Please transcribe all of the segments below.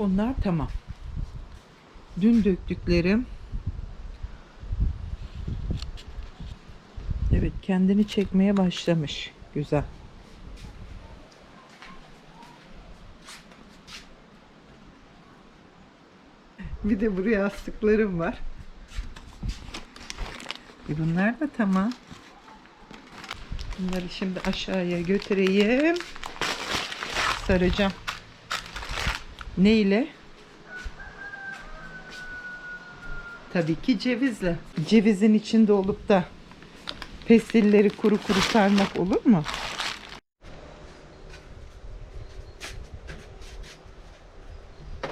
Onlar tamam. Dün döktüklerim Evet kendini çekmeye başlamış. Güzel. Bir de buraya astıklarım var. E bunlar da tamam. Bunları şimdi aşağıya götüreyim. Saracağım. Ne ile? Tabii ki cevizle. Cevizin içinde olup da pestilleri kuru kuru sarmak olur mu?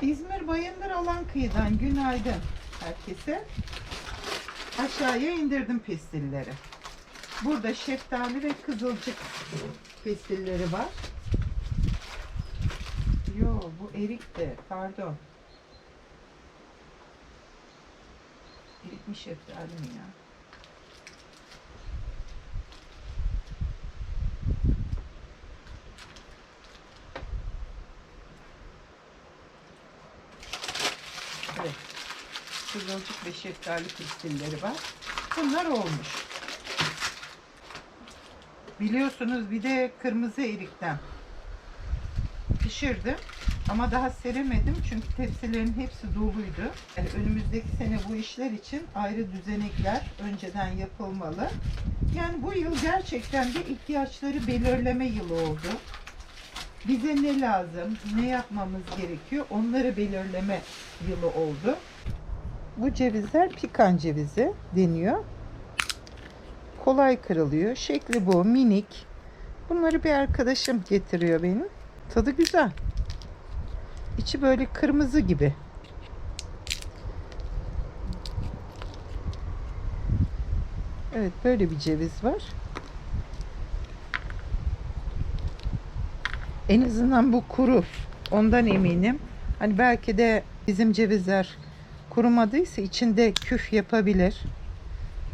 İzmir Bayındır alan kıyıdan günaydın herkese. Aşağıya indirdim pestilleri. Burada şeftali ve kızılcık pestilleri var. Erik de pardon. Erik mi şeftali mi ya? Evet. Kızılcık ve şeftali kristalleri var. Bunlar olmuş. Biliyorsunuz bir de kırmızı erikten pişirdim. Ama daha seremedim çünkü tepsilerin hepsi doluydu. Yani önümüzdeki sene bu işler için ayrı düzenekler önceden yapılmalı. Yani bu yıl gerçekten de ihtiyaçları belirleme yılı oldu. Bize ne lazım, ne yapmamız gerekiyor onları belirleme yılı oldu. Bu cevizler pikan cevizi deniyor. Kolay kırılıyor. Şekli bu, minik. Bunları bir arkadaşım getiriyor benim. Tadı güzel. İçi böyle kırmızı gibi. Evet böyle bir ceviz var. En azından bu kuru. Ondan eminim. Hani belki de bizim cevizler kurumadıysa içinde küf yapabilir.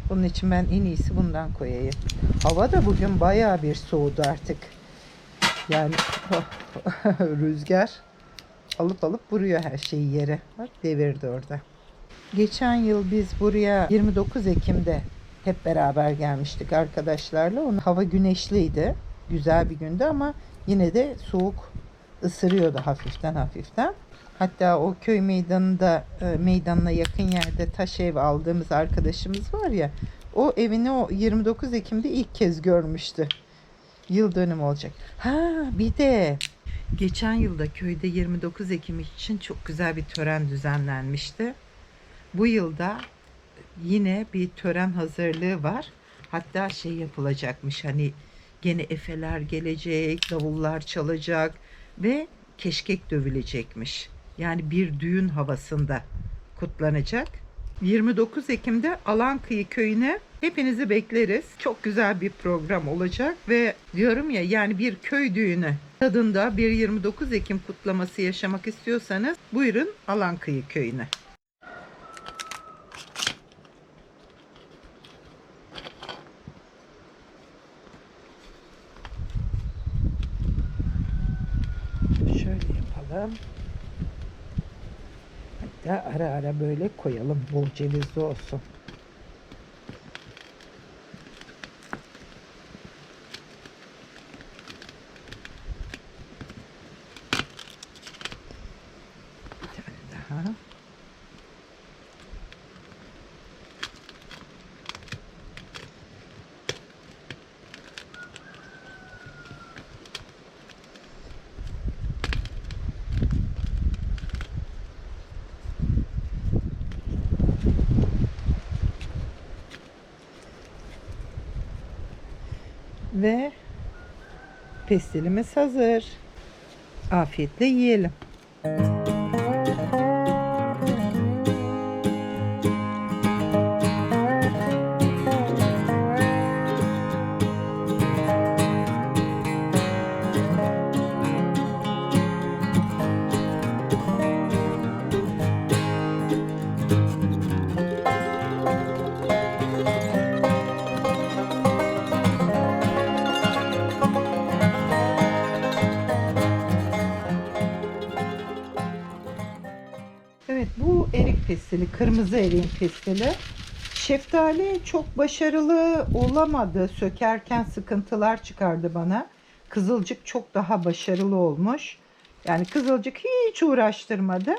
Bunun için ben en iyisi bundan koyayım. Hava da bugün bayağı bir soğudu artık. Yani rüzgar alıp alıp vuruyor her şeyi yere. Bak devirdi orada. Geçen yıl biz buraya 29 Ekim'de hep beraber gelmiştik arkadaşlarla. Onun hava güneşliydi. Güzel bir gündü ama yine de soğuk ısırıyordu hafiften hafiften. Hatta o köy meydanında e, meydanına yakın yerde taş ev aldığımız arkadaşımız var ya o evini o 29 Ekim'de ilk kez görmüştü. Yıl dönümü olacak. Ha bir de geçen yılda köyde 29 Ekim için çok güzel bir tören düzenlenmişti. Bu yılda yine bir tören hazırlığı var. Hatta şey yapılacakmış hani gene efeler gelecek, davullar çalacak ve keşkek dövülecekmiş. Yani bir düğün havasında kutlanacak. 29 Ekim'de Alankıyı köyüne hepinizi bekleriz. Çok güzel bir program olacak ve diyorum ya yani bir köy düğünü tadında bir 29 Ekim kutlaması yaşamak istiyorsanız buyurun Alankıyı köyüne. Şöyle yapalım. Hatta ara ara böyle koyalım. Bol cevizli olsun. Bir tane daha. Ve pestilimiz hazır. Afiyetle yiyelim. Evet pestili, kırmızı eriğin pestili. Şeftali çok başarılı olamadı. Sökerken sıkıntılar çıkardı bana. Kızılcık çok daha başarılı olmuş. Yani kızılcık hiç uğraştırmadı.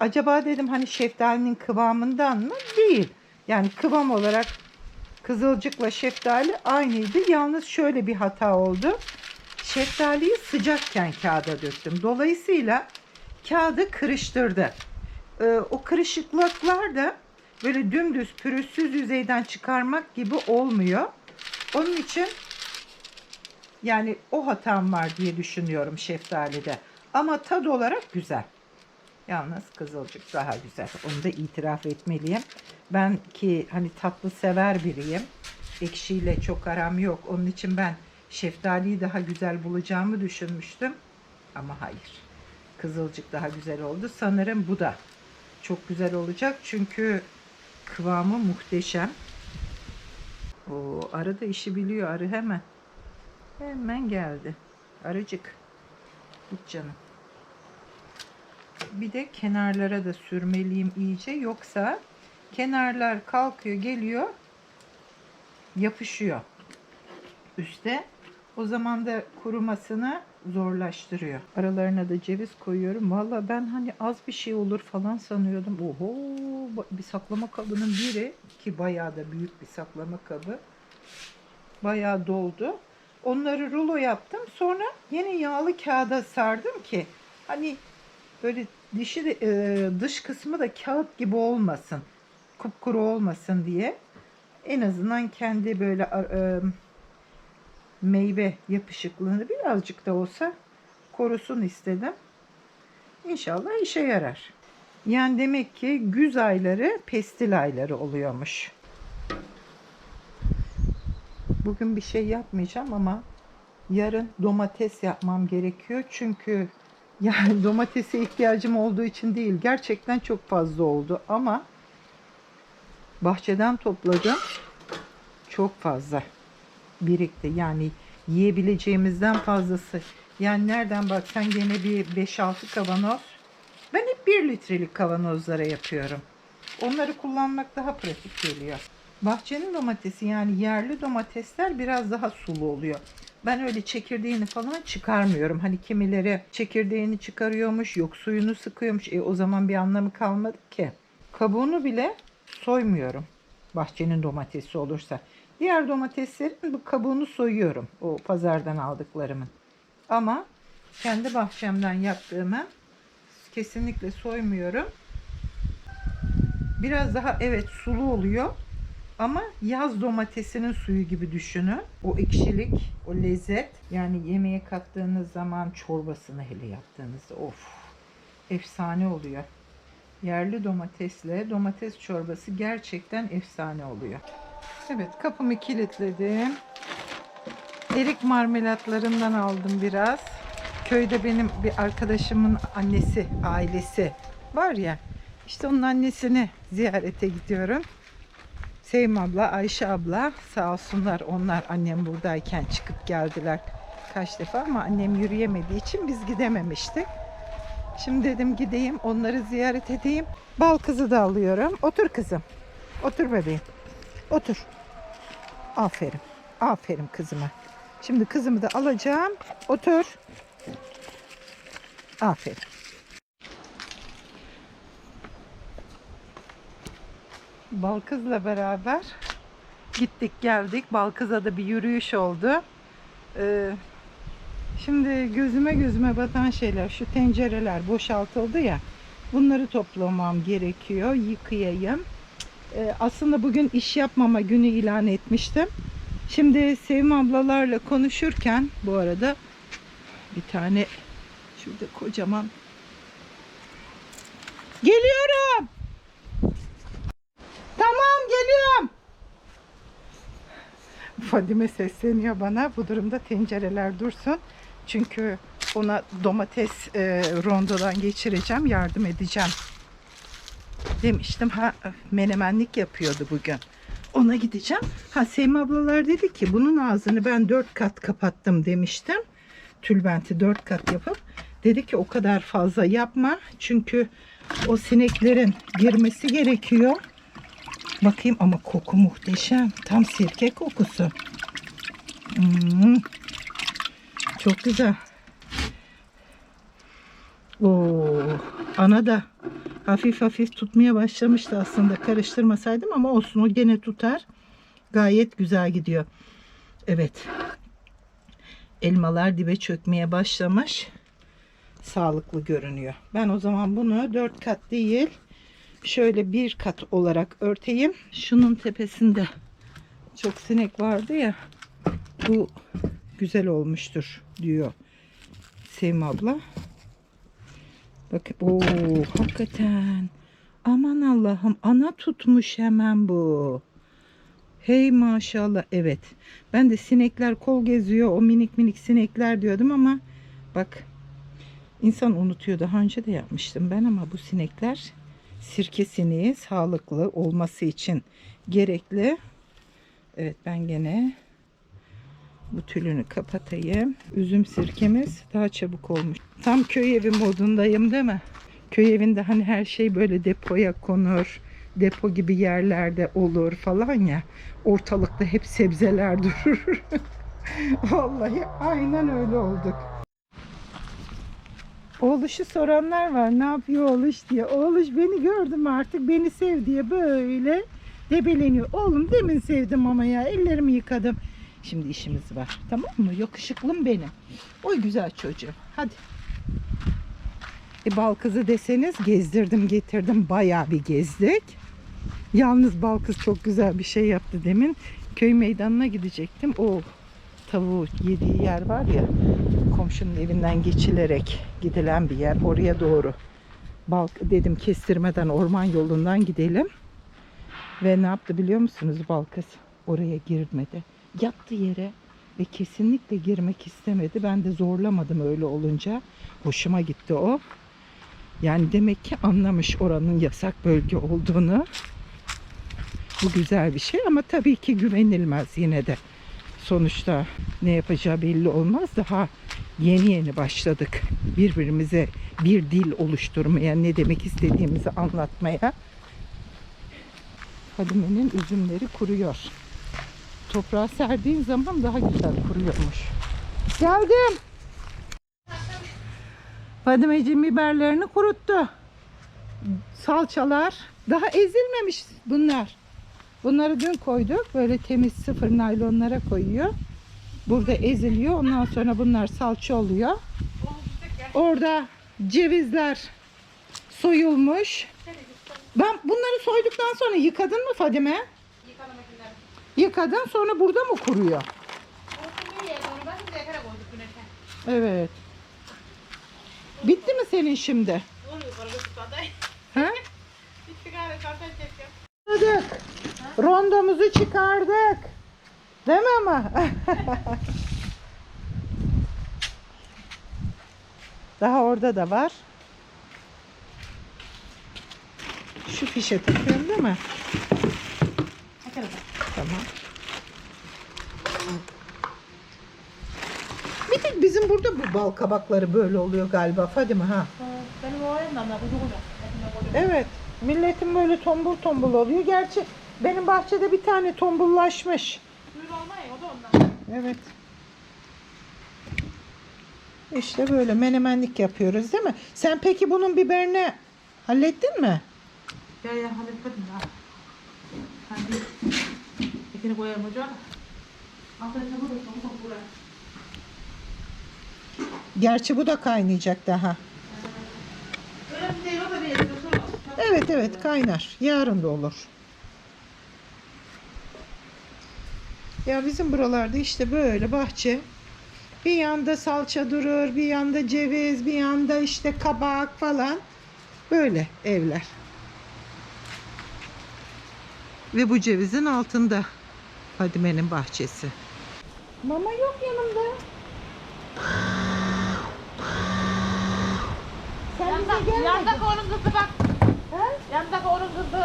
Acaba dedim hani şeftalinin kıvamından mı? Değil. Yani kıvam olarak kızılcıkla şeftali aynıydı. Yalnız şöyle bir hata oldu. Şeftaliyi sıcakken kağıda döktüm. Dolayısıyla kağıdı kırıştırdı. Ee, o kırışıklıklar da böyle dümdüz pürüzsüz yüzeyden çıkarmak gibi olmuyor. Onun için yani o hatam var diye düşünüyorum şeftalide. Ama tad olarak güzel. Yalnız kızılcık daha güzel. Onu da itiraf etmeliyim. Ben ki hani tatlı sever biriyim. Ekşiyle çok aram yok. Onun için ben şeftaliyi daha güzel bulacağımı düşünmüştüm. Ama hayır. Kızılcık daha güzel oldu. Sanırım bu da çok güzel olacak. Çünkü kıvamı muhteşem. O arı da işi biliyor. Arı hemen. Hemen geldi. Arıcık. Git canım. Bir de kenarlara da sürmeliyim iyice. Yoksa kenarlar kalkıyor geliyor yapışıyor üste. O zaman da kurumasını zorlaştırıyor. Aralarına da ceviz koyuyorum. Valla ben hani az bir şey olur falan sanıyordum. Oho bir saklama kabının biri ki bayağı da büyük bir saklama kabı. Bayağı doldu. Onları rulo yaptım. Sonra yine yağlı kağıda sardım ki hani böyle dişi de, e, dış kısmı da kağıt gibi olmasın. Kupkuru olmasın diye. En azından kendi böyle e, meyve yapışıklığını birazcık da olsa korusun istedim. İnşallah işe yarar. Yani demek ki güz ayları pestil ayları oluyormuş. Bugün bir şey yapmayacağım ama yarın domates yapmam gerekiyor. Çünkü yani domatese ihtiyacım olduğu için değil. Gerçekten çok fazla oldu ama bahçeden topladım. Çok fazla birikti. Yani yiyebileceğimizden fazlası. Yani nereden baksan gene bir 5-6 kavanoz. Ben hep 1 litrelik kavanozlara yapıyorum. Onları kullanmak daha pratik geliyor. Bahçenin domatesi yani yerli domatesler biraz daha sulu oluyor. Ben öyle çekirdeğini falan çıkarmıyorum. Hani kimileri çekirdeğini çıkarıyormuş, yok suyunu sıkıyormuş. E o zaman bir anlamı kalmadı ki. Kabuğunu bile soymuyorum. Bahçenin domatesi olursa. Diğer domateslerin bu kabuğunu soyuyorum. O pazardan aldıklarımın. Ama kendi bahçemden yaptığımı kesinlikle soymuyorum. Biraz daha evet sulu oluyor. Ama yaz domatesinin suyu gibi düşünün. O ekşilik, o lezzet. Yani yemeğe kattığınız zaman çorbasını hele yaptığınızda of efsane oluyor. Yerli domatesle domates çorbası gerçekten efsane oluyor. Evet kapımı kilitledim. Erik marmelatlarından aldım biraz. Köyde benim bir arkadaşımın annesi, ailesi var ya. İşte onun annesini ziyarete gidiyorum. Sevim abla, Ayşe abla sağ olsunlar onlar annem buradayken çıkıp geldiler kaç defa ama annem yürüyemediği için biz gidememiştik. Şimdi dedim gideyim onları ziyaret edeyim. Bal kızı da alıyorum. Otur kızım. Otur bebeğim. Otur. Aferin. Aferin kızıma. Şimdi kızımı da alacağım. Otur. Aferin. Balkız'la beraber gittik geldik. Balkız'a da bir yürüyüş oldu. Ee, şimdi gözüme gözüme batan şeyler şu tencereler boşaltıldı ya. Bunları toplamam gerekiyor. Yıkayayım. Ee, aslında bugün iş yapmama günü ilan etmiştim. Şimdi Sevim ablalarla konuşurken bu arada bir tane şurada kocaman Geliyorum. Tamam geliyorum. Fadime sesleniyor bana. Bu durumda tencereler dursun. Çünkü ona domates e, rondodan geçireceğim. Yardım edeceğim. Demiştim. Ha menemenlik yapıyordu bugün. Ona gideceğim. Ha Sevim ablalar dedi ki bunun ağzını ben dört kat kapattım demiştim. Tülbenti dört kat yapıp Dedi ki o kadar fazla yapma. Çünkü o sineklerin girmesi gerekiyor. Bakayım ama koku muhteşem. Tam sirke kokusu. Hmm. Çok güzel. Oo, ana da hafif hafif tutmaya başlamıştı aslında karıştırmasaydım ama olsun o gene tutar. Gayet güzel gidiyor. Evet. Elmalar dibe çökmeye başlamış. Sağlıklı görünüyor. Ben o zaman bunu dört kat değil şöyle bir kat olarak örteyim. Şunun tepesinde çok sinek vardı ya. Bu güzel olmuştur diyor Sevim abla. Bakın o hakikaten. Aman Allah'ım ana tutmuş hemen bu. Hey maşallah evet. Ben de sinekler kol geziyor o minik minik sinekler diyordum ama bak insan unutuyor daha önce de yapmıştım ben ama bu sinekler sirke sineği sağlıklı olması için gerekli. Evet ben gene bu tülünü kapatayım. Üzüm sirkemiz daha çabuk olmuş. Tam köy evi modundayım değil mi? Köy evinde hani her şey böyle depoya konur. Depo gibi yerlerde olur falan ya. Ortalıkta hep sebzeler durur. Vallahi aynen öyle olduk. Oğluşu soranlar var. Ne yapıyor oğluş diye. Oğluş beni gördüm artık. Beni sev diye böyle debeleniyor. Oğlum demin sevdim ama ya. Ellerimi yıkadım. Şimdi işimiz var. Tamam mı? Yakışıklım benim. Oy güzel çocuğum. Hadi. E, bal kızı deseniz gezdirdim getirdim. Bayağı bir gezdik. Yalnız bal kız çok güzel bir şey yaptı demin. Köy meydanına gidecektim. O tavuğu yediği yer var ya komşunun evinden geçilerek gidilen bir yer. Oraya doğru bal dedim kestirmeden orman yolundan gidelim. Ve ne yaptı biliyor musunuz bal kız? Oraya girmedi. Yattı yere ve kesinlikle girmek istemedi. Ben de zorlamadım öyle olunca. Hoşuma gitti o. Yani demek ki anlamış oranın yasak bölge olduğunu. Bu güzel bir şey ama tabii ki güvenilmez yine de. Sonuçta ne yapacağı belli olmaz. Daha yeni yeni başladık birbirimize bir dil oluşturmaya, ne demek istediğimizi anlatmaya. Fadime'nin üzümleri kuruyor. Toprağa serdiğin zaman daha güzel kuruyormuş. Geldim. Fadimeciğim biberlerini kuruttu. Salçalar daha ezilmemiş bunlar. Bunları dün koyduk. Böyle temiz sıfır naylonlara koyuyor. Burada eziliyor. Ondan sonra bunlar salça oluyor. Orada cevizler soyulmuş. Ben bunları soyduktan sonra yıkadın mı Fadime? Yıkadın sonra burada mı kuruyor? Evet. Bitti mi senin şimdi? Çekiyor. Çıkardık. Rondomuzu çıkardık. Değil mi ama? Daha orada da var. Şu fişe takıyorum değil mi? Da. Tamam. Bir tek bizim burada bu bal kabakları böyle oluyor galiba Fadime ha. Evet. Milletin böyle tombul tombul oluyor. Gerçi benim bahçede bir tane tombullaşmış. Evet. İşte böyle menemenlik yapıyoruz değil mi? Sen peki bunun biberini hallettin mi? Ya ya halletmedim ya. Hadi. Altına çabuk et. Çabuk buraya. Gerçi bu da kaynayacak daha. Öyle bir şey da bir. Evet evet kaynar. Yarın da olur. Ya bizim buralarda işte böyle bahçe. Bir yanda salça durur, bir yanda ceviz, bir yanda işte kabak falan. Böyle evler. Ve bu cevizin altında Fadime'nin bahçesi. Mama yok yanımda. Sen bize gelmedin. yandaki onun kızı bak. Ha? Yandaki onun kızı.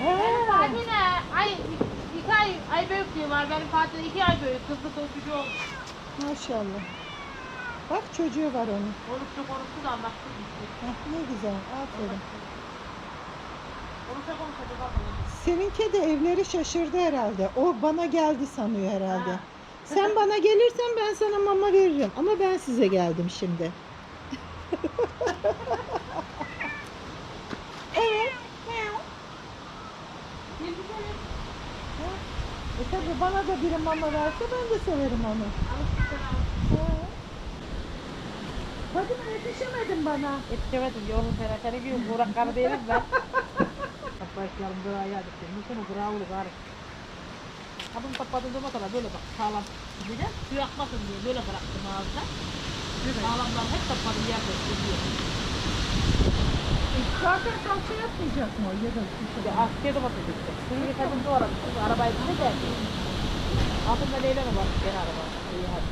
Benim. Fatih'le ay iki ay ay büyüklüğü var. Benim Fatih'le iki ay büyük. Kızlı kız çocuğu. Maşallah. Bak çocuğu var onun. Konuştu konuştu da anlattı. Heh, ne güzel. Aferin. Konuşa konuşa da bakalım. Seninki de evleri şaşırdı herhalde. O bana geldi sanıyor herhalde. Ha. Sen bana gelirsen ben sana mama veririm. Ama ben size geldim şimdi. evet. E tabi bana da biri mama verse ben de severim onu. Ha. Hadi mi yetişemedin bana? Yetişemedim yolun terakeni gibi burak karı değilim ben. Geldik. Mümkün o bravo gari. Adım kapadım durma kadar böyle bak sağlam. Bir de su yakmasın diye böyle bıraktım ağzına. Sağlamdan hep kapadım yerde duruyor. Zaten salça yapmayacak mı ya da Bir de askeri işte. Suyu yıkadım. Şimdi arabayı ne de. Altında neyle mi var? Gene araba. İyi hadi.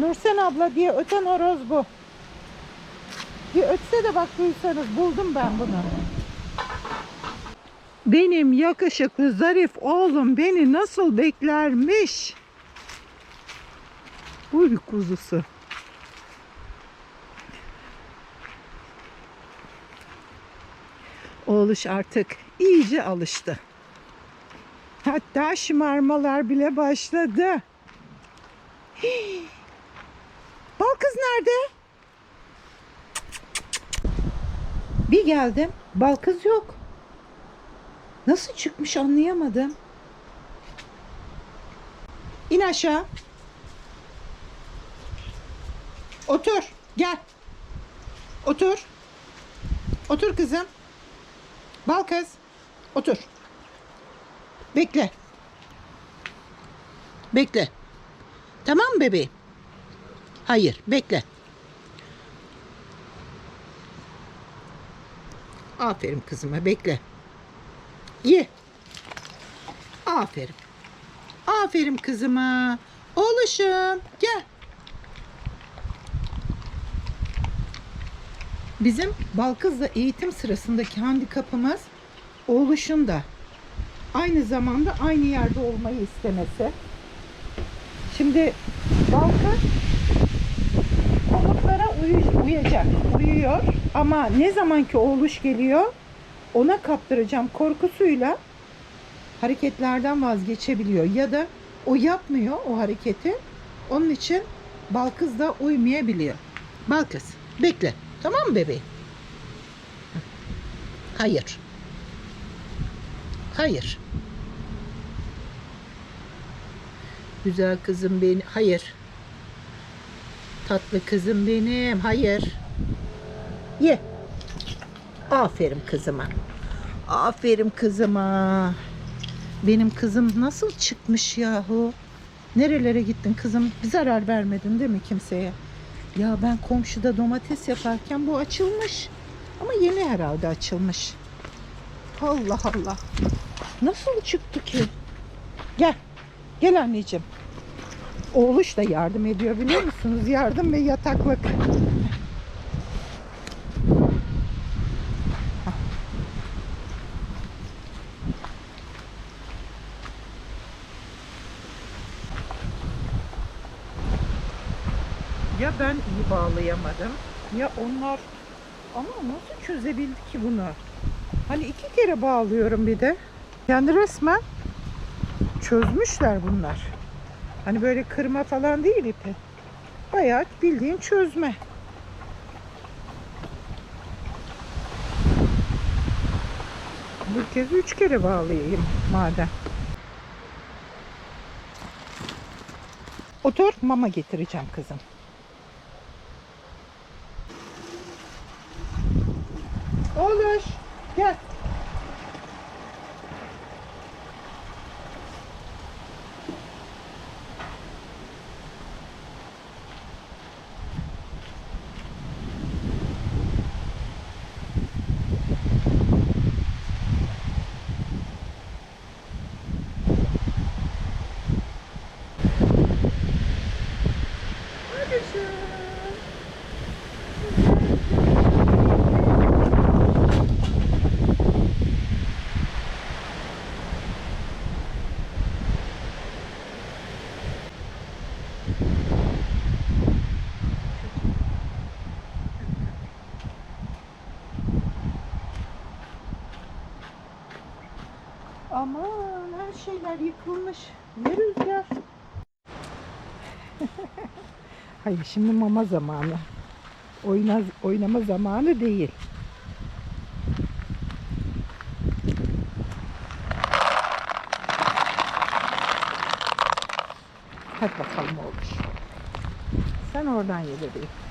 Nursen abla diye öten horoz bu. Bir ötse de bak duysanız buldum ben bunu. Benim yakışıklı zarif oğlum beni nasıl beklermiş. Bu bir kuzusu. Oğluş artık iyice alıştı. Hatta şımarmalar bile başladı. Bal kız nerede? Bir geldim. Bal kız yok. Nasıl çıkmış anlayamadım. İn aşağı. Otur. Gel. Otur. Otur kızım. Bal kız. Otur. Bekle. Bekle. Tamam bebeğim? Hayır, bekle. Aferin kızıma, bekle. Ye. Aferin. Aferin kızıma. Oğluşum, gel. Bizim Balkız'la eğitim sırasındaki handikapımız oğluşun da aynı zamanda aynı yerde olmayı istemesi. Şimdi Balkız komutlara uyacak, uyuyor ama ne zamanki oğluş geliyor ona kaptıracağım korkusuyla hareketlerden vazgeçebiliyor ya da o yapmıyor o hareketi onun için Balkız da uymayabiliyor. Balkız bekle tamam mı bebeğim? Hayır. Hayır. Güzel kızım benim. Hayır. Tatlı kızım benim. Hayır. Ye. Aferin kızıma. Aferin kızıma. Benim kızım nasıl çıkmış yahu? Nerelere gittin kızım? Bir zarar vermedin değil mi kimseye? Ya ben komşuda domates yaparken bu açılmış. Ama yeni herhalde açılmış. Allah Allah. Nasıl çıktı ki? Gel. Gel anneciğim. Oğluş da yardım ediyor biliyor musunuz? Yardım ve yataklık. Ya ben iyi bağlayamadım ya onlar ama nasıl çözebildi ki bunu? Hani iki kere bağlıyorum bir de. Yani resmen çözmüşler bunlar. Hani böyle kırma falan değil ipi. Bayağı bildiğin çözme. Bu kez üç kere bağlayayım madem. Otur mama getireceğim kızım. Aman her şeyler yıkılmış. Ne rüzgar. Hayır şimdi mama zamanı. Oyna, oynama zamanı değil. Hadi bakalım olur. Sen oradan ye.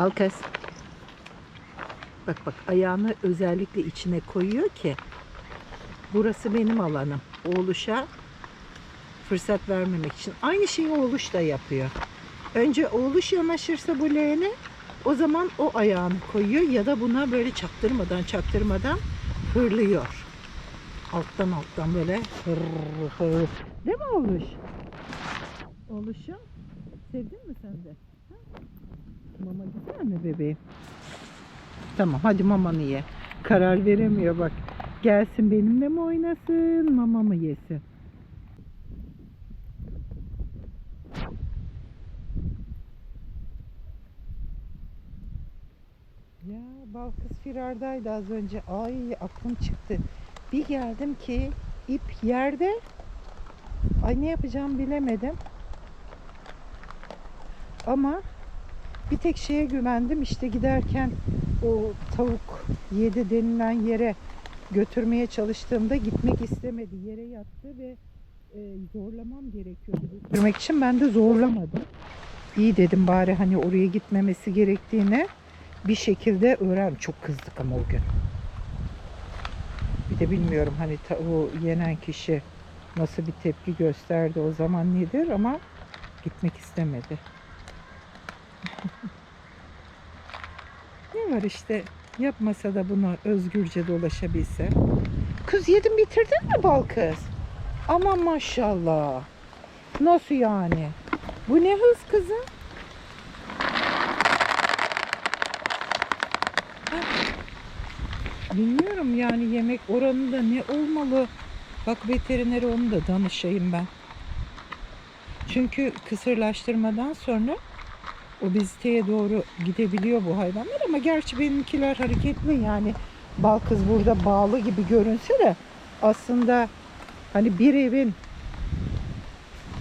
Balkız. Bak bak ayağını özellikle içine koyuyor ki burası benim alanım. Oğluşa fırsat vermemek için. Aynı şeyi oğluş da yapıyor. Önce oğluş yanaşırsa bu leğene o zaman o ayağını koyuyor ya da buna böyle çaktırmadan çaktırmadan hırlıyor. Alttan alttan böyle hır hır. Değil mi oğluş? Oğluşum sevdin mi sen de? Mama güzel mi bebeğim? Tamam hadi mamanı ye. Karar veremiyor bak. Gelsin benimle mi oynasın, mama mı yesin? Ya Balkız firardaydı az önce. Ay aklım çıktı. Bir geldim ki ip yerde. Ay ne yapacağım bilemedim. Ama bir tek şeye güvendim. İşte giderken o tavuk yedi denilen yere götürmeye çalıştığımda gitmek istemedi. Yere yattı ve e, zorlamam gerekiyordu götürmek için. Ben de zorlamadım. İyi dedim bari hani oraya gitmemesi gerektiğini bir şekilde öğren. Çok kızdık ama o gün. Bir de bilmiyorum hani tavuğu yenen kişi nasıl bir tepki gösterdi o zaman nedir ama gitmek istemedi. ne var işte yapmasa da bunu özgürce dolaşabilse. Kız yedin bitirdin mi bal kız? Aman maşallah. Nasıl yani? Bu ne hız kızım? Bilmiyorum yani yemek oranında ne olmalı? Bak veterinere onu da danışayım ben. Çünkü kısırlaştırmadan sonra obeziteye doğru gidebiliyor bu hayvanlar ama gerçi benimkiler hareketli yani bal kız burada bağlı gibi görünse de aslında hani bir evin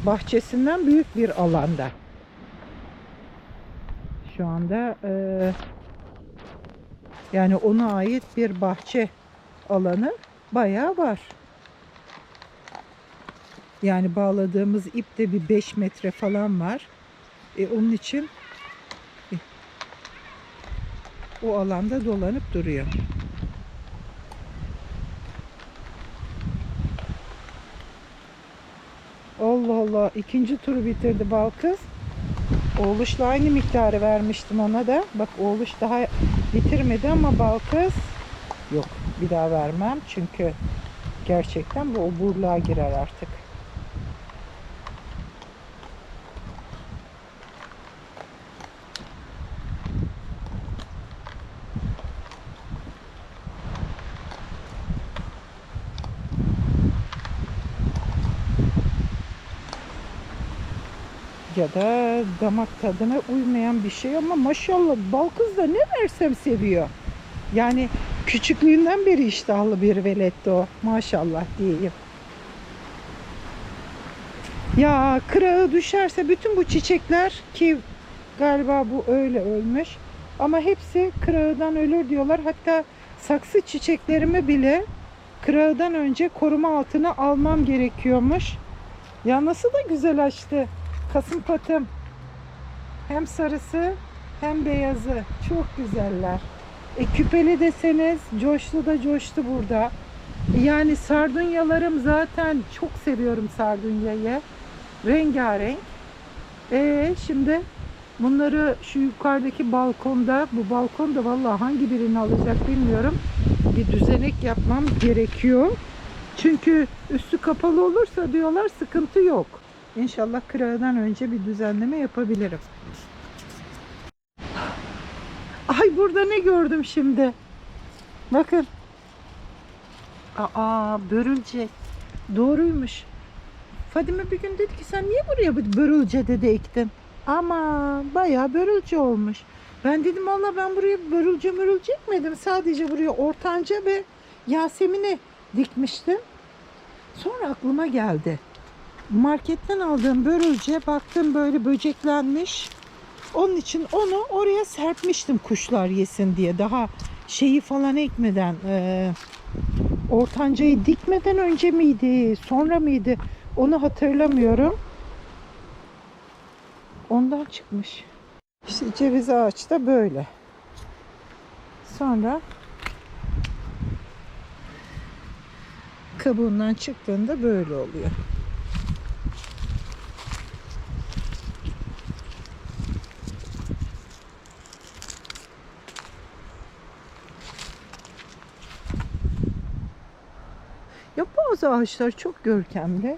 bahçesinden büyük bir alanda. Şu anda eee, yani ona ait bir bahçe alanı bayağı var. Yani bağladığımız ip de bir 5 metre falan var. E, onun için e, o alanda dolanıp duruyor. Allah Allah ikinci turu bitirdi bal kız. Oğluşla aynı miktarı vermiştim ona da. Bak oğluş daha bitirmedi ama bal kız yok bir daha vermem çünkü gerçekten bu oburluğa girer artık. Da damak tadına uymayan bir şey ama maşallah bal kız da ne versem seviyor. Yani küçüklüğünden beri iştahlı bir veletti o. Maşallah diyeyim. Ya kırağı düşerse bütün bu çiçekler ki galiba bu öyle ölmüş. Ama hepsi kırağıdan ölür diyorlar. Hatta saksı çiçeklerimi bile kırağıdan önce koruma altına almam gerekiyormuş. Ya nasıl da güzel açtı. Kasım patım. Hem sarısı hem beyazı. Çok güzeller. E, küpeli deseniz coştu da coştu burada. Yani sardunyalarım zaten çok seviyorum sardunyayı. Rengarenk. E şimdi bunları şu yukarıdaki balkonda, bu balkonda vallahi hangi birini alacak bilmiyorum. Bir düzenek yapmam gerekiyor. Çünkü üstü kapalı olursa diyorlar sıkıntı yok. İnşallah kırağıdan önce bir düzenleme yapabilirim. Ay burada ne gördüm şimdi? Bakın. Aa börülce. Doğruymuş. Fadime bir gün dedi ki sen niye buraya bu börülce dedi ektin? Ama bayağı börülce olmuş. Ben dedim valla ben buraya börülce mörülce ekmedim. Sadece buraya ortanca ve Yasemin'i dikmiştim. Sonra aklıma geldi. Marketten aldığım börülce baktım böyle böceklenmiş. Onun için onu oraya serpmiştim kuşlar yesin diye. Daha şeyi falan ekmeden, e, ortancayı dikmeden önce miydi, sonra mıydı? Onu hatırlamıyorum. Ondan çıkmış. İşte ceviz ağaç da böyle. Sonra kabuğundan çıktığında böyle oluyor. Ya bazı ağaçlar çok görkemli.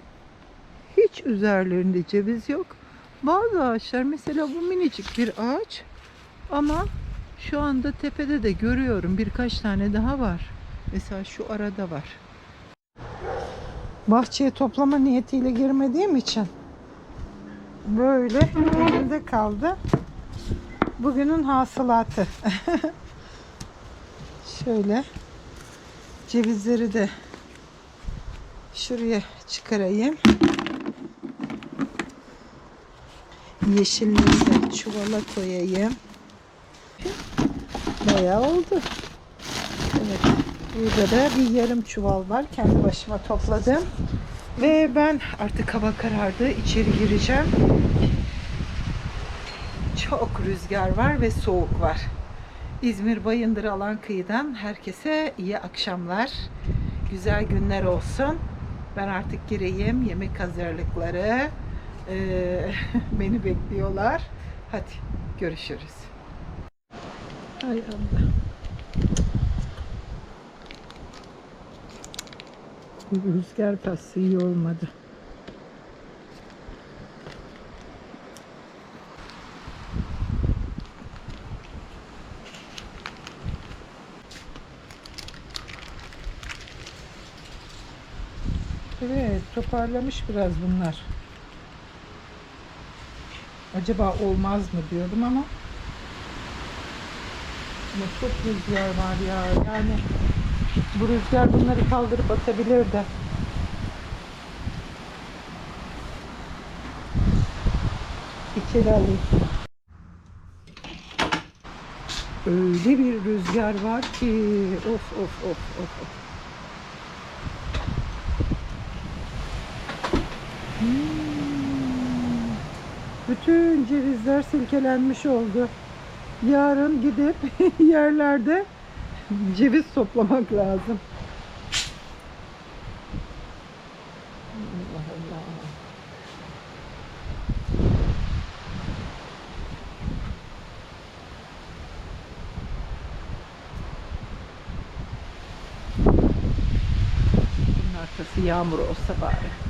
Hiç üzerlerinde ceviz yok. Bazı ağaçlar mesela bu minicik bir ağaç ama şu anda tepede de görüyorum birkaç tane daha var. Mesela şu arada var. Bahçeye toplama niyetiyle girmediğim için böyle elimde kaldı. Bugünün hasılatı. Şöyle cevizleri de şuraya çıkarayım. Yeşilleri de çuvala koyayım. Bayağı oldu. Evet. Burada da bir yarım çuval var. Kendi başıma topladım. Ve ben artık hava karardı. İçeri gireceğim. Çok rüzgar var ve soğuk var. İzmir Bayındır alan kıyıdan herkese iyi akşamlar. Güzel günler olsun. Ben artık gireyim. Yemek hazırlıkları eee, beni bekliyorlar. Hadi görüşürüz. Hay Allah. Rüzgar pası iyi olmadı. Evet, toparlamış biraz bunlar. Acaba olmaz mı diyordum ama ama çok rüzgar var ya. Yani bu rüzgar bunları kaldırıp atabilir de. İçeri alayım. Öyle bir rüzgar var ki of of of of. of. Bütün cevizler silkelenmiş oldu. Yarın gidip yerlerde ceviz toplamak lazım. Allah Allah. Bunun arkası yağmur olsa bari.